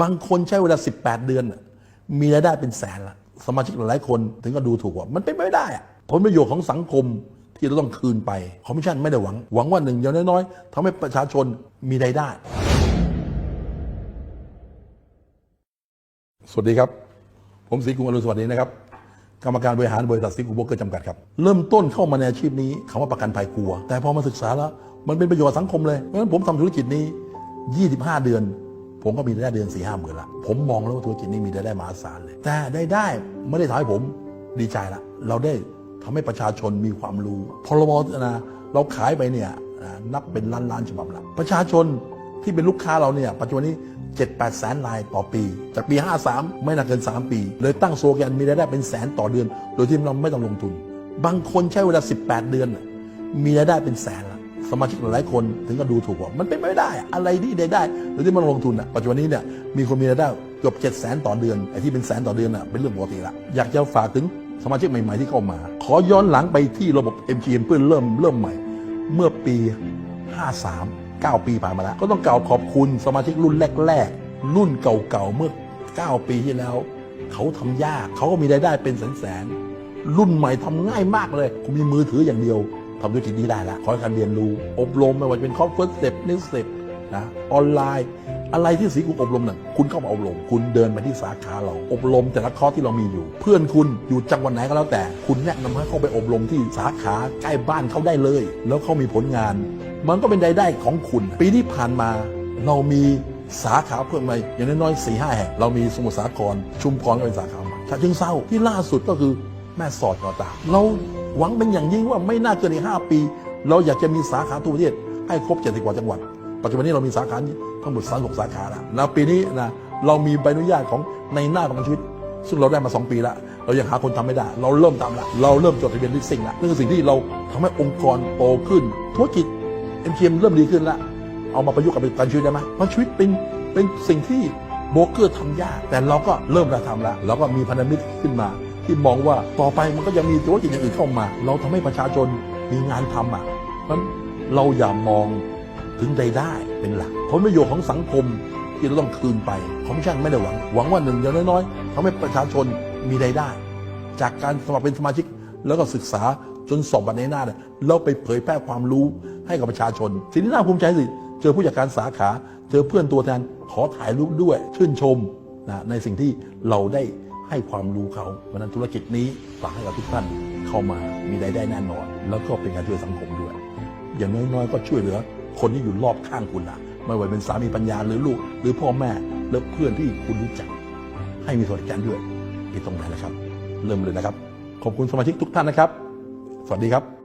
บางคนใช้เวลา 18 เดือน มีรายได้เป็นแสนละสมาชิกหลายคนถึงก็ดูถูกว่า มันเป็นไม่ได้อะผลประโยชน์ของสังคมที่เราต้องคืนไปคอมมิชชั่นไม่ได้หวัง หวังว่าหนึ่งอย่างน้อยๆทำให้ประชาชนมีรายได้ สวัสดีครับ ผมศรีกรุงอรุณสวัสดีนะครับ กรรมการบริหารบริษัทศรีกรุงโบกเกอร์จำกัดครับ เริ่มต้นเข้ามาในอาชีพนี้คำว่าประกันภัยกลัว แต่พอมาศึกษาแล้ว มันเป็นประโยชน์สังคมเลยเพราะฉะนั้นผมทำธุรกิจนี้ 25 เดือน ผมก็มีรายได้เดือน4ี่ห้าหมื่นละผมมองแล้วว่าธุรกิจนี้มีรายได้มหาศาลเลย แต่ได้ได้ไม่ได้ทำให้ผมดีใจละเราได้ทำให้ประชาชนมีความรู้พรบนะเราขายไปเนี่ยนับเป็นล้านล้านๆฉบับละประชาชนที่เป็นลูกค้าเราเนี่ยปัจจุบันนี้7 8แสนรายต่อปี จากปี 53 ไม่น่าเกิน 3 ปี เลยตั้งโซแกนมีรายได้เป็นแสนต่อเดือน โดยที่เราไม่ต้องลงทุน บางคนใช้เวลา 18 เดือน มีรายได้เป็นแสนละ สมาชิกหลายคนถึงก็ดูถูกว่ามันเป็นไม่ได้ อะไรที่ได้ได้โดยที่มันลงทุนอะปัจจุบันนี้เนี่ยมีคนมีรายได้เกือบ7 0 0แสนต่อเดือนไอ้ที่เป็นแสนต่อเดือนอะเป็นเรื่องปกติละอยากจะฝากถึงสมาชิกใหม่ ๆ ที่เข้ามา ขอย้อนหลังไปที่ระบบ MGM เพื่อเริ่มเริ่มใหม่ เมื่อปี 53 9 ปีผ่านมาแล้วก็ต้องกล่าวขอบคุณสมาชิกรุ่นแรก ๆ รุ่นเก่าๆเมื่อ 9 ปีที่แล้ว เขาทำยากเขาก็มีรายได้เป็นแสนๆรุ่นใหม่ทำง่ายมากเลยคุณมีมือถืออย่างเดียว ทำธุรกิจนี้ได้แล้วขอให้การเรียนรู้ อบรมไม่ว่าจะเป็นคอร์สเฟิร์สเต็ปนิสเต็ปนะออนไลน์อะไรที่สีกุณอบรมน่ะคุณเข้ามาอบรม คุณเดินไปที่สาขาเรา อบรมแต่ละคอร์สที่เรามีอยู่ เพื่อนคุณอยู่จังหวัดไหนก็แล้วแต่ คุณแนะนำให้เขาไปอบรมที่สาขาใกล้บ้านเขาได้เลย แล้วเขามีผลงาน มันก็เป็นรายได้ของคุณ ปีที่ผ่านมา เรามีสาขาเพิ่มมาอย่างน้อยๆสี่ห้าแห่งเรามีสมุทรสาครชุมพรก็เป็นสาขาใหม่ฉะเชิงเซาที่ล่าสุดก็คือแม่สอดก็ตามเรา หวังเป็นอย่างยิ่งว่าไม่น่าเกินอีกห้าปี เราอยากจะมีสาขาทั่วประเทศให้ครบเจ็ดสิบกว่าจังหวัด ปัจจุบันนี้เรามีสาขาทั้งหมด36สาขาแล้วแล้วปีนี้นะเรามีใบอนุญาตของในหน้าประกันชีวิต ซึ่งเราได้มา 2 ปีแล้วเรายังหาคนทำไม่ได้ เราเริ่มทำล้วเราเริ่มจดทะเบียนลิสซิ่งล้วนั่นคือสิ่งที่เราทำให้องค์กรโตขึ้นธุรกิจ MTM เอมเริ่มดีขึ้นล้วเอามาประยุกต์กับประกันชีวิตได้ไหมประกันชีวิตเป็นเป็นสิ่งที่โบรกเกอร์ทำยาก แต่เราก็เริ่มจะทำล้วเราก็มีพันธมิตรขึ้นมา ที่มองว่าต่อไปมันก็ยังมีธุรกิจอย่างอื่นเข้ามา เราทำให้ประชาชนมีงานทำอะนั้นเราอย่ามองถึงรายได้เป็นหลักผลประโยชน์ของสังคมที่เราต้องคืนไปคอมมิชชั่นไม่ได้หวัง หวังว่าหนึ่งอย่างน้อยๆทำให้ประชาชนมีรายได้ จากการสมัครเป็นสมาชิกแล้วก็ศึกษาจนสอบบัตรในหน้าเนี่ยเราไปเผยแพร่ความรู้ให้กับประชาชน สิ่งที่น่าภูมิใจสิเจอผู้จัดการสาขา เจอเพื่อนตัวแทนขอถ่ายรูปด้วยชื่นชมนะในสิ่งที่เราได้ ให้ความรู้เขาเพราะฉะนั้นธุรกิจนี้ฝากให้กับทุกท่านเข้ามามีรายได้แน่นอน แล้วก็เป็นการช่วยสังคมด้วย อย่างน้อยๆ ก็ช่วยเหลือ คนที่อยู่รอบข้างคุณนะไม่ว่าเป็นสามีปัญญาหรือลูก หรือพ่อแม่หรือเพื่อนที่คุณรู้จัก ให้มีสวัสดิการด้วยที่ตรงไหนนะครับ เริ่มเลยนะครับ ขอบคุณสมาชิกทุกท่านนะครับ สวัสดีครับ